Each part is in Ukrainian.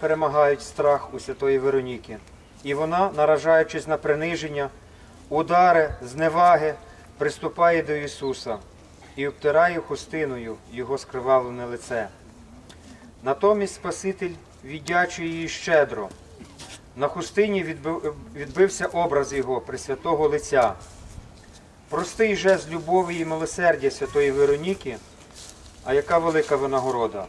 перемагають страх у святої Вероніки. І вона, наражаючись на приниження, удари, зневаги, приступає до Ісуса і обтирає хустиною Його скривавлене лице. Натомість Спаситель віддячує їй щедро. На хустині відбився образ Його Пресвятого лиця. Простий жест любові і милосердя святої Вероніки, а яка велика винагорода.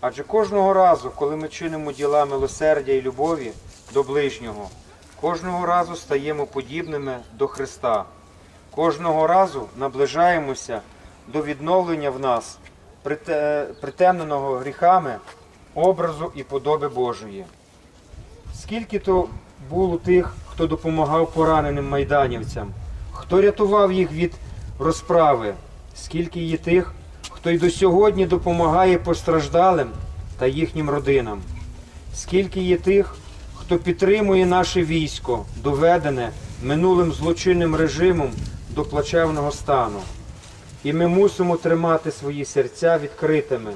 Адже кожного разу, коли ми чинимо діла милосердя і любові до ближнього, кожного разу стаємо подібними до Христа. Кожного разу наближаємося до відновлення в нас притемненого гріхами образу і подоби Божої. Скільки то було тих, хто допомагав пораненим майданівцям, хто рятував їх від розправи, скільки є тих, хто й до сьогодні допомагає постраждалим та їхнім родинам, скільки є тих, хто підтримує наше військо, доведене минулим злочинним режимом до плачевного стану. І ми мусимо тримати свої серця відкритими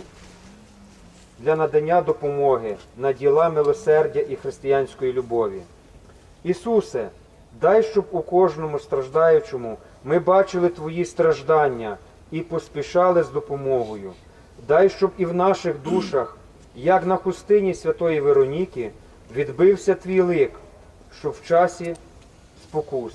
для надання допомоги на діла милосердя і християнської любові. Ісусе, дай, щоб у кожному страждаючому ми бачили Твої страждання і поспішали з допомогою. Дай, щоб і в наших душах, як на хустині святої Вероніки, відбився Твій лик, що в часі спокус.